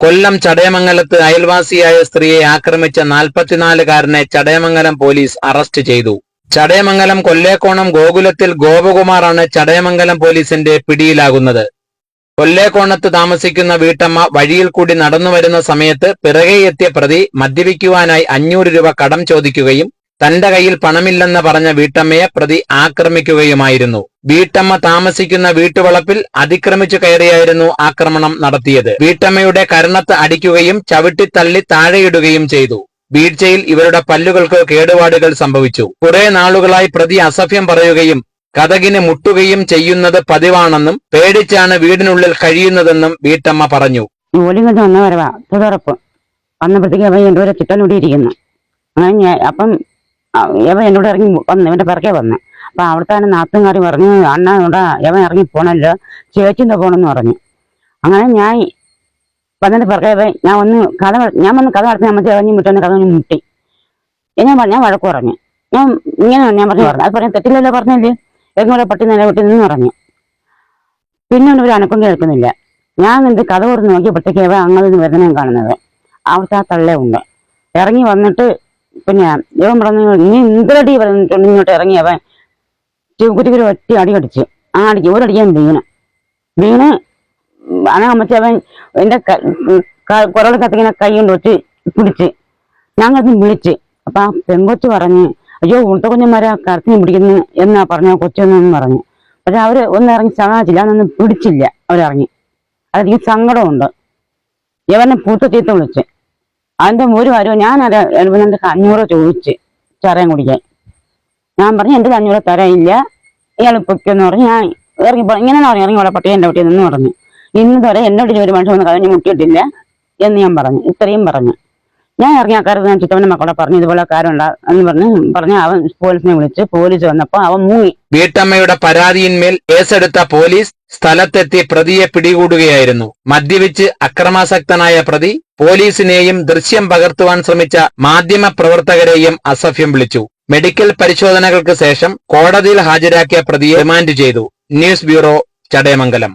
കൊല്ലം ചടയമംഗലത്ത് അയൽവാസിയായ സ്ത്രീയെ ആക്രമിച്ച നാൽപ്പത്തിനാലുകാരനെ ചടയമംഗലം പോലീസ് അറസ്റ്റ് ചെയ്തു. ചടയമംഗലം കൊല്ലേക്കോണം ഗോകുലത്തിൽ ഗോപകുമാറാണ് ചടയമംഗലം പോലീസിന്റെ പിടിയിലാകുന്നത്. കൊല്ലേക്കോണത്ത് താമസിക്കുന്ന വീട്ടമ്മ വഴിയിൽ കൂടി നടന്നു വരുന്ന സമയത്ത് പിറകെ എത്തിയ പ്രതി മദ്യപിക്കുവാനായി അഞ്ഞൂറ് രൂപ കടം ചോദിക്കുകയും തന്റെ കയ്യിൽ പണമില്ലെന്ന് പറഞ്ഞ വീട്ടമ്മയെ പ്രതി ആക്രമിക്കുകയുമായിരുന്നു. വീട്ടമ്മ താമസിക്കുന്ന വീട്ടുവളപ്പിൽ അതിക്രമിച്ചു കയറിയായിരുന്നു ആക്രമണം നടത്തിയത്. വീട്ടമ്മയുടെ കരണത്ത് അടിക്കുകയും ചവിട്ടിത്തള്ളി താഴെയിടുകയും ചെയ്തു. വീഴ്ചയിൽ ഇവരുടെ പല്ലുകൾക്ക് കേടുപാടുകൾ സംഭവിച്ചു. കുറെ നാളുകളായി പ്രതി അസഭ്യം പറയുകയും കഥകിന് മുട്ടുകയും ചെയ്യുന്നത് പതിവാണെന്നും പേടിച്ചാണ് വീടിനുള്ളിൽ കഴിയുന്നതെന്നും വീട്ടമ്മ പറഞ്ഞു. വന്നപ്പോഴത്തേക്ക് അവൻ എന്റെ ഞാൻ അപ്പം അ- ഇവൻ എന്നോട് ഇറങ്ങി വന്ന് ഇവന്റെ പിറകെ വന്ന്. അപ്പൊ അവിടുത്തെ നാത്തുകാരി പറഞ്ഞു അണ്ണ ഇവിടെ ഇവൻ ഇറങ്ങി പോണല്ലോ. ചേച്ചിന്റെ പോണെന്ന് പറഞ്ഞു. അങ്ങനെ ഞാൻ വന്നിട്ട് പിറകെ ഇവൻ ഞാൻ ഒന്ന് കഥ ഞാൻ വന്ന് കഥ നടത്തി നമ്മൾ ഇറങ്ങി മുട്ടെന്ന് കഥ മുട്ടി. ഞാൻ ഞാൻ വഴക്ക് പറഞ്ഞു. ഞാൻ ഇങ്ങനെ ഞാൻ പറഞ്ഞു പറഞ്ഞു അത് പറഞ്ഞു തെറ്റില്ലല്ലോ പറഞ്ഞല്ലേ എങ്ങനെ പട്ടി നില വിട്ടി നിന്ന് പറഞ്ഞു. പിന്നെ ഒരു അനക്കം കേൾക്കുന്നില്ല. ഞാൻ എന്ത് കഥ തുറന്ന് നോക്കിയപ്പോഴത്തേക്ക് അവൻ അങ്ങനെ വരുന്ന കാണുന്നത്. അവിടുത്തെ ആ തള്ളേ ഉണ്ട് ഇറങ്ങി വന്നിട്ട് പിന്നെ ഇവൻ പറഞ്ഞു നീ ഇന്ദ്രടി പറഞ്ഞിട്ടുണ്ട് ഇങ്ങോട്ട് ഇറങ്ങിയവൻ അവൻ കുറ്റിക്കൊരു ഒറ്റ അടി അടിച്ച് ആ അടിക്ക് ഒരടിക്കാൻ വീണ്. വീണ് അനാമത്തെ അവൻ എന്റെ കുറവ് കത്തിങ്ങനെ കൈ കൊണ്ട് വെച്ച് പിടിച്ച് കത്തി വിളിച്ച്. അപ്പൊ ആ പെങ്കൊച്ച് പറഞ്ഞ് അയ്യോ ഉൾത്ത കുഞ്ഞന്മാരെ കരത്തിന് പിടിക്കുന്നു എന്നാ പറഞ്ഞ കൊച്ചൊന്നും പറഞ്ഞു. പക്ഷെ അവർ ഒന്നും ഇറങ്ങി സഹായിച്ചില്ല അതൊന്നും പിടിച്ചില്ല അവരിറങ്ങി. അതെനിക്ക് സങ്കടമുണ്ട്. ഇവനെ പൂത്ത ചീത്ത വിളിച്ച്. അതിന്റെ ഒരു വരുമോ? ഞാൻ എഴുപതിന്റെ അഞ്ഞൂറ് ചോദിച്ച് ചെറിയ കുടിക്കാൻ. ഞാൻ പറഞ്ഞു എന്റെ അഞ്ഞൂറ് തരയില്ല ഇയാൾ പൊയ്ക്കെന്ന് പറഞ്ഞ്. ഞാൻ ഇറങ്ങി ഇങ്ങനെ പറഞ്ഞു ഇറങ്ങി ഇവിടെ പട്ടിയെ എന്റെ പട്ടിയെ നിന്ന് പറഞ്ഞു. ഇന്ന് വരെ എന്നോട് ഒരു മനുഷ്യൻ വന്ന് കഴിഞ്ഞ് മുട്ടിയിട്ടില്ല എന്ന് ഞാൻ പറഞ്ഞു ഇത്രയും പറഞ്ഞു. ഞാൻ ഇറങ്ങി കാര്യം ഞാൻ ചിത്തവന്റെ മക്കളെ പറഞ്ഞു ഇതുപോലെ കാര്യമുണ്ടാ എന്ന് പറഞ്ഞ് പറഞ്ഞ് അവൻ പോലീസിനെ വിളിച്ച് പോലീസ് വന്നപ്പോ അവൻ മൂവി വീട്ടമ്മയുടെ പരാതിയിന്മേൽ കേസെടുത്ത പോലീസ് സ്ഥലത്തെത്തി പ്രതിയെ പിടികൂടുകയായിരുന്നു. മദ്യപിച്ച് അക്രമാസക്തനായ പ്രതി പോലീസിനെയും ദൃശ്യം പകർത്തുവാൻ ശ്രമിച്ച മാധ്യമ പ്രവർത്തകരെയും അസഭ്യം വിളിച്ചു. മെഡിക്കൽ പരിശോധനകൾക്ക് ശേഷം കോടതിയിൽ ഹാജരാക്കിയ പ്രതിയെ റിമാൻഡ് ചെയ്തു. News bureau Chadayamangalam.